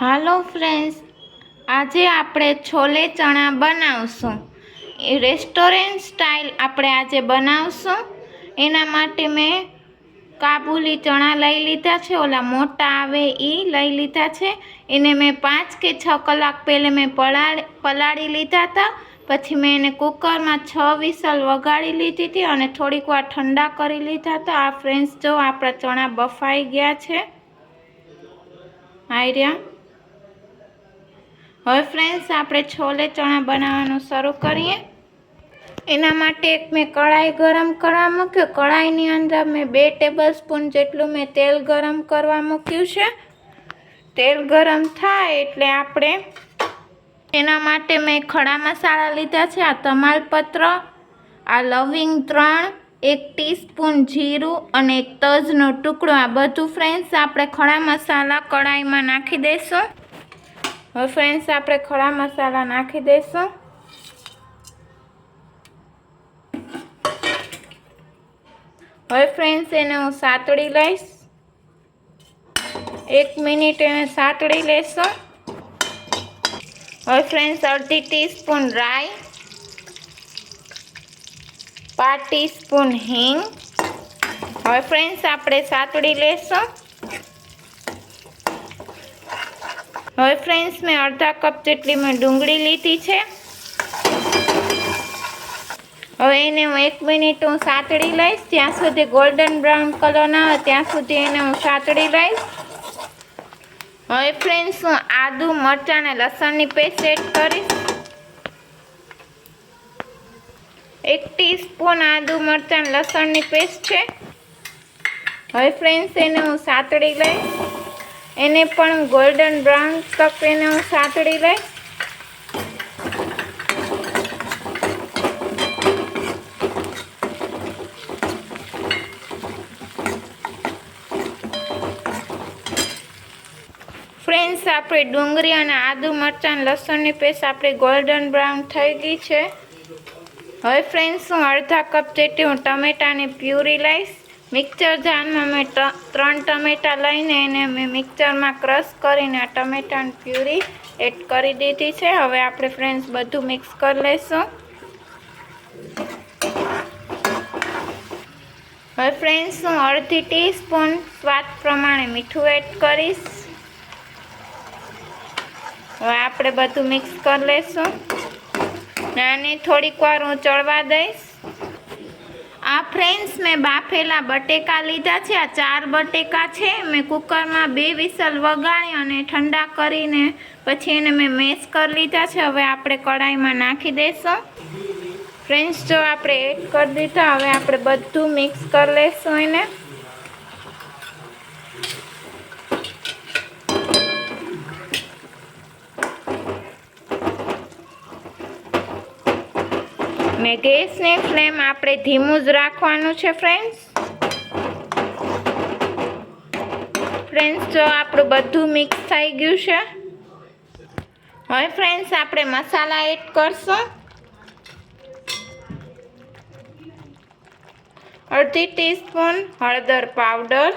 હાલો friends, આજે આપણે છોલે ચણા બનાવશું. એ રેસ્ટોરન્ટ સ્ટાઇલ આપણે આજે બનાવશું. એના માટે મેં કાબુલી ચણા લઈ લીધા છે, ઓલા મોટા આવે એ લઈ લીધા છે. એને મેં પાંચ કે છ કલાક પહેલે મેં પલાળી પલાળી લીધા હતા પછી મેં એને કુકરમાં છ વિસલ વગાડી લીધી હતી અને થોડીક વાર ઠંડા કરી લીધા હતા આ ફ્રેન્ડ્સ, જો આપણા ચણા બફાઈ ગયા છે. આર્યા? હવે ફ્રેન્ડ્સ આપણે છોલે ચણા બનાવવાનું શરૂ કરીએ. એના માટે એક મેં કઢાઈ ગરમ કરવા મૂક્યું. કઢાઈની અંદર મેં બે ટેબલ સ્પૂન જેટલું મેં તેલ ગરમ કરવા મૂક્યું છે. તેલ ગરમ થાય એટલે આપણે એના માટે મેં ખડા મસાલા લીધા છે, આ તમાલપત્ર, આ લવિંગ ત્રણ, એક ટીસ્પૂન જીરું અને એક તજનો ટુકડો. આ બધું ફ્રેન્ડ્સ આપણે ખડા મસાલા કઢાઈમાં નાખી દઈશું. હવે ફ્રેન્ડ્સ આપણે ખડા મસાલા નાખી દઈશું. હવે ફ્રેન્ડ્સ એને હું સાતળી લઈશ. એક મિનિટ એને સાતળી લેશું. હવે ફ્રેન્ડ્સ અડધી ટીસ્પૂન રાઈ, પાંચ ટીસ્પૂન હિંગ. હવે ફ્રેન્ડ્સ આપણે સાતળી લેશું. હવે ફ્રેન્ડ્સ, મેં અડધા કપ જેટલી મેં ડુંગળી લીધી છે. હવે એને હું એક મિનિટ હું સાતળી લઈશ. ત્યાં સુધી ગોલ્ડન બ્રાઉન કલર ના આવે ત્યાં સુધી એને હું સાતળી લઈશ. હવે ફ્રેન્ડ્સ, હું આદુ, મરચાં અને લસણની પેસ્ટ એડ કરીશ. એક ટીસ્પૂન આદુ, મરચાં લસણની પેસ્ટ છે. હવે ફ્રેન્ડ્સ, એને હું સાતળી લઈશ. એને પણ ગોલ્ડન બ્રાઉન તક એને હું સાતડી લઈશ ફ્રેન્ડ્સ આપણે ડુંગળી અને આદુ મરચાં લસણની પેસ્ટ આપણી ગોલ્ડન બ્રાઉન થઈ ગઈ છે. હવે ફ્રેન્ડ્સ હું અડધા કપ જેટલી હું ટમેટાની પ્યુરી લઈશ. મિક્સર જારમાં મેં ત્રણ ટમેટાં લઈને એને મેં મિક્સરમાં ક્રશ કરીને આ ટમેટાની પ્યુરી એડ કરી દીધી છે. હવે આપણે ફ્રેન્ડ્સ બધું મિક્સ કરી લઈશું હવે ફ્રેન્ડ્સ હું અડધી ટીસ્પૂન સ્વાદ પ્રમાણે મીઠું એડ કરીશ. હવે આપણે બધું મિક્સ કરી લઈશું અને થોડીક વાર હું ચડવા દઈશ. આ ફ્રેન્ડ્સ મેં બાફેલા બટેકા લીધા છે, આ ચાર બટેકા છે, મેં કુકરમાં બે વિસલ વગાડી અને ઠંડા કરીને પછી એને મેં મેશ કરી લીધા છે, હવે આપણે કઢાઈમાં નાખી દઈશું ફ્રેન્ડ્સ, જો આપણે એડ કરી દીધા, હવે આપણે બધું મિક્સ કરી લઈશું એને. ને ગેસને ફ્લેમ આપણે ધીમું જ રાખવાનું છે ફ્રેન્ડ્સ ફ્રેન્ડ્સ જો આપણું બધું મિક્સ થઈ ગયું છે. હવે ફ્રેન્ડ્સ આપણે મસાલા એડ કરશું. અડધી ટીસ્પૂન હળદર પાવડર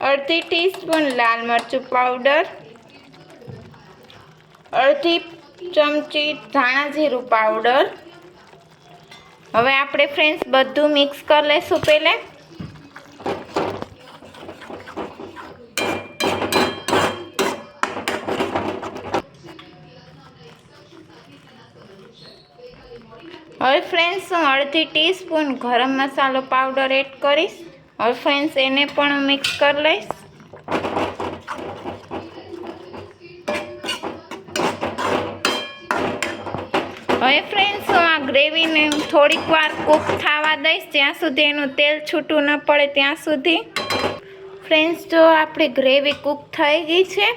અડધી ટીસ્પૂન લાલ મરચું પાવડર અડધી ચમચી, ધાણા જીરું પાવડર. હવે આપણે ફ્રેન્ડ્સ બધું મિક્સ કરી લઈશું પહેલે. હવે ફ્રેન્ડ્સ હું અડધી ટીસ્પૂન ગરમ મસાલો પાવડર એડ કરીશ. હવે ફ્રેન્ડ્સ એને પણ મિક્સ કરી લઈશ. હવે ફ્રેન્ડ્સ હું આ ગ્રેવીને થોડીક વાર કૂક થવા દઈશ. જ્યાં સુધી એનું તેલ છૂટું ન પડે ત્યાં સુધી. ફ્રેન્ડ્સ જો આપણી ગ્રેવી કૂક થઈ ગઈ છે,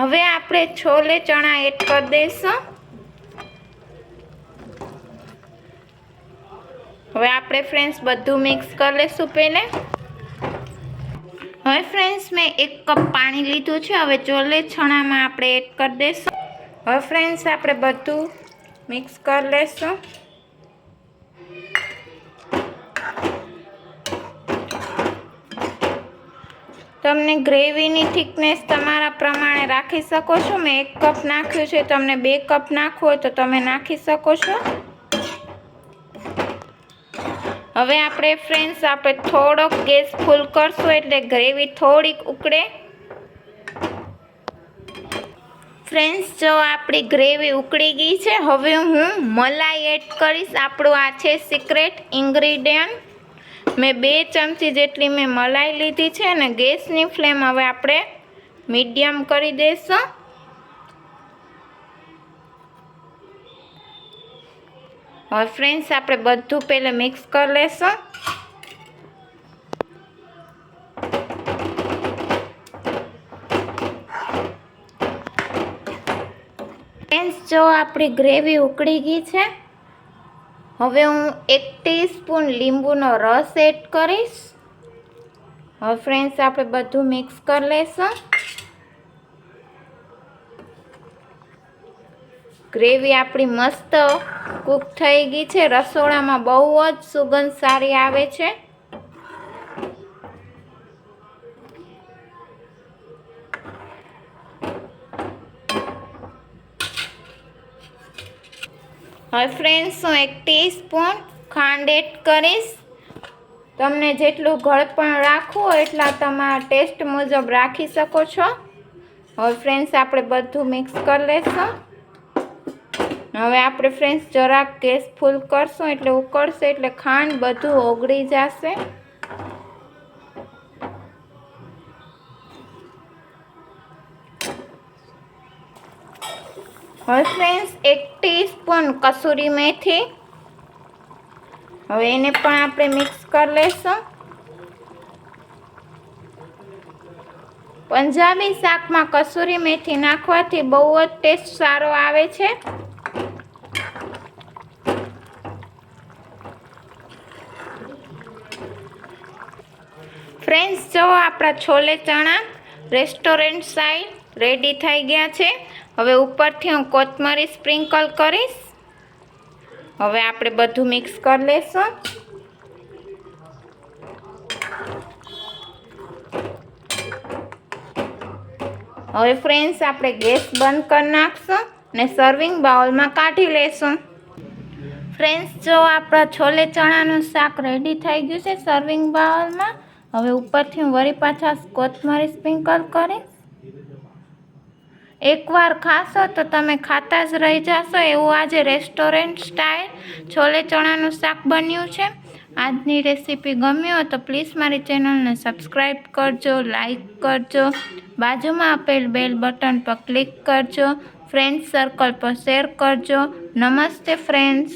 હવે આપણે છોલે ચણા એડ કરી દઈશું. હવે આપણે ફ્રેન્ડ્સ બધું મિક્સ કરી લઈશું પહેલે હવે ફ્રેન્ડ્સ મેં એક કપ પાણી લીધું છે. હવે ચોલે ચણામાં આપણે એડ કરી દઈશું. હવે ફ્રેન્ડ્સ આપણે બધું મિક્સ કરી લેશું તમને ગ્રેવીની થિકનેસ તમારા પ્રમાણે રાખી શકો છો. મેં એક કપ નાખ્યું છે. તમને બે કપ નાખવું હોય તો તમે નાખી શકો છો. હવે આપણે ફ્રેન્ડ્સ આપણે થોડોક ગેસ ફૂલ કરશું એટલે ગ્રેવી થોડીક ઉકળે. ફ્રેન્ડ્સ, જો આપણી ગ્રેવી ઉકળી ગઈ છે, હવે હું મલાઈ એડ કરીશ. આપણું આ છે સિક્રેટ ઇન્ગ્રીડિયન્ટ મેં બે ચમચી જેટલી મેં મલાઈ લીધી છે અને ગેસની ફ્લેમ હવે આપણે મીડિયમ કરી દઈશું. હવે ફ્રેન્ડ્સ, આપણે બધું પહેલાં મિક્સ કરી લેશું. ફ્રેન્ડ્સ જો આપણી ગ્રેવી ઉકળી ગઈ છે, હવે હું એક ટીસ્પૂન લીંબુનો રસ એડ કરીશ. હવે ફ્રેન્ડ્સ આપણે બધું મિક્સ કરી લઈશું. ગ્રેવી આપણી મસ્ત કૂક થઈ ગઈ છે. રસોડામાં બહુ જ સુગંધ સારી આવે છે. હવે ફ્રેન્ડ્સ હું એક ટીસ્પૂન ખાંડ એડ કરીશ. તમને જેટલું ગળપણ રાખવું એટલા તમારા ટેસ્ટ મુજબ રાખી શકો છો. હવે ફ્રેન્ડ્સ આપણે બધું મિક્સ કરી લેશું. હવે આપણે ફ્રેન્ડ્સ જરાક ગેસ ફૂલ કરશું એટલે ઉકળશે એટલે ખાંડ બધું ઓગળી જશે. હવે ફ્રેન્ડ્સ એક ટીસ્પૂન કસૂરી મેથી. હવે એને પણ આપણે મિક્સ કરી લઈશું. પંજાબી શાકમાં કસૂરી મેથી નાખવાથી બહુ જ ટેસ્ટ સારો આવે છે. ફ્રેન્ડ્સ જો આપણા છોલે ચણા રેસ્ટોરન્ટ સાઈડ રેડી થઈ ગયા છે. હવે ઉપરથી હું કોથમરી સ્પ્રિંકલ કરીશ. હવે આપણે બધું મિક્સ કરી લઈશું હવે ફ્રેન્ડ્સ, આપણે ગેસ બંધ કરી નાખશું ને સર્વિંગ બાઉલમાં કાઢી લેશું. ફ્રેન્ડ્સ, જો આપણા છોલે ચણાનું શાક રેડી થઈ ગયું છે સર્વિંગ બાઉલમાં, હવે ઉપરથી હું વળી પાછા કોથમરી સ્પ્રિંકલ કરીશ. એકવાર ખાશો તો તમે ખાતા જ રહી જશો. એવું આજે રેસ્ટોરન્ટ સ્ટાઇલ છોલે ચણાનું શાક બન્યું છે. આજની રેસીપી ગમ્યો હોય તો પ્લીઝ મારી ચેનલને સબસ્ક્રાઈબ કરજો લાઈક કરજો. બાજુમાં આપેલ બેલ બટન પર ક્લિક કરજો. ફ્રેન્ડ સર્કલ પર શેર કરજો. નમસ્તે ફ્રેન્ડ્સ